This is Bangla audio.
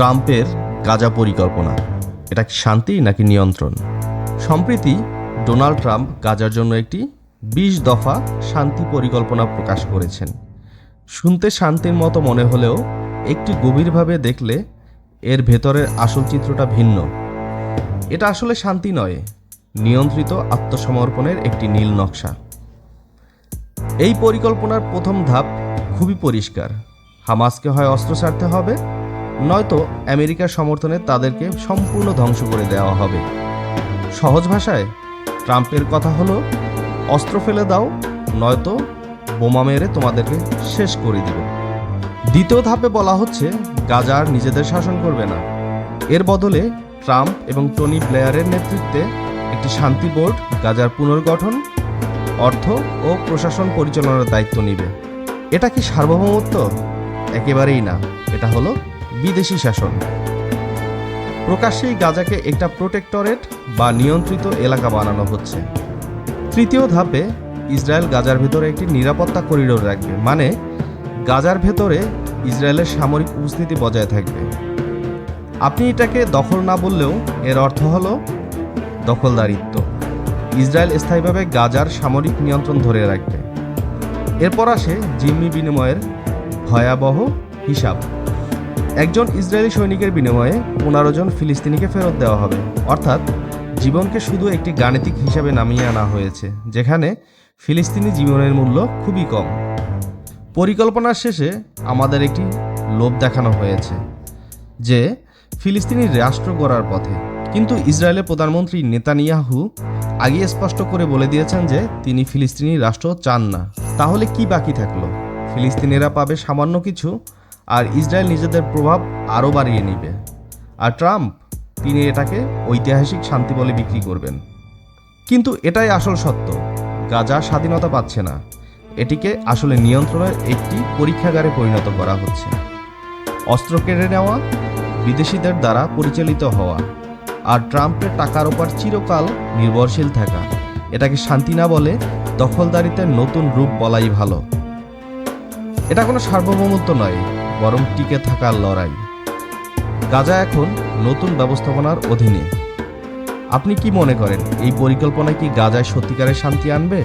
ট্রাম্পের গাজা পরিকল্পনা। এটা কি শান্তি নাকি নিয়ন্ত্রণ? সম্প্রতি ডোনাল্ড ট্রাম্প গাজার জন্য একটি বিশ দফা শান্তি পরিকল্পনা প্রকাশ করেছেন। শুনতে শান্তির মতো মনে হলেও একটি গভীরভাবে দেখলে এর ভেতরের আসল চিত্রটা ভিন্ন। এটা আসলে শান্তি নয়, নিয়ন্ত্রিত আত্মসমর্পণের একটি নীল নকশা। এই পরিকল্পনার প্রথম ধাপ খুবই পরিষ্কার। হামাসকে হয় অস্ত্র ছাড়তে হবে নয়তো আমেরিকার সমর্থনে তাদেরকে সম্পূর্ণ ধ্বংস করে দেওয়া হবে। সহজ ভাষায়, ট্রাম্পের কথা হলো, অস্ত্র ফেলে দাও, নয়তো বোমা মেরে তোমাদেরকে শেষ করে দিবে। দ্বিতীয় ধাপে বলা হচ্ছে গাজার নিজেদের শাসন করবে না। এর বদলে ট্রাম্প এবং টনি ব্লেয়ারের নেতৃত্বে একটি শান্তি বোর্ড গাজার পুনর্গঠন, অর্থ ও প্রশাসন পরিচালনার দায়িত্ব নেবে। এটা কি সার্বভৌমত্ব? একেবারেই না। এটা হলো বিদেশি শাসন। প্রকাশ্যেই গাজাকে একটা প্রোটেক্টরেট বা নিয়ন্ত্রিত এলাকা বানানো হচ্ছে। তৃতীয় ধাপে ইসরায়েল গাজার ভেতরে একটি নিরাপত্তা করিডোর রাখবে মানে গাজার ভেতরে ইসরায়েলের সামরিক উপস্থিতি বজায় থাকবে। আপনি এটাকে দখল না বললেও এর অর্থ হল দখলদারিত্ব। ইসরায়েল স্থায়ীভাবে গাজার সামরিক নিয়ন্ত্রণ ধরে রাখবে। এরপর আসে জিম্মি বিনিময়ের ভয়াবহ হিসাব। একজন ইসরায়েলি সৈনিকের বিনিময়ে পনেরো জন ফিলিস্তিনিকে ফেরত দেওয়া হবে। অর্থাৎ জীবনকে শুধু একটি গাণিতিক হিসাবে নামিয়ে আনা হয়েছে, যেখানে ফিলিস্তিনি জীবনের মূল্য খুবই কম। পরিকল্পনার শেষে আমাদের একটি লোভ দেখানো হয়েছে, যে ফিলিস্তিনি রাষ্ট্র গড়ার পথে। কিন্তু ইসরায়েলের প্রধানমন্ত্রী নেতানিয়াহু আগে স্পষ্ট করে বলে দিয়েছেন যে তিনি ফিলিস্তিনি রাষ্ট্র চান না। তাহলে কি বাকি থাকল? ফিলিস্তিনিরা পাবে সামান্য কিছু আর ইসরায়েল নিজেদের প্রভাব আরও বাড়িয়ে নেবে। আর ট্রাম্প, তিনি এটাকে ঐতিহাসিক শান্তি বলে বিক্রি করবেন। কিন্তু এটাই আসল সত্য। গাজা স্বাধীনতা পাচ্ছে না। এটিকে আসলে নিয়ন্ত্রণের একটি পরীক্ষাগারে পরিণত করা হচ্ছে। অস্ত্র কেড়ে নেওয়া, বিদেশিদের দ্বারা পরিচালিত হওয়া, আর ট্রাম্পের টাকার ওপর চিরকাল নির্ভরশীল থাকা, এটাকে শান্তি না বলে দখলদারিতে নতুন রূপ বলাই ভালো। এটা কোনো সার্বভৌমত্ব নয়। বরং টিকে থাকার লড়াই। গাজা এখন নতুন ব্যবস্থাপনার অধীনে। আপনি কি মনে করেন, এই পরিকল্পনা কি গাজায় সত্যিকারের শান্তি আনবে?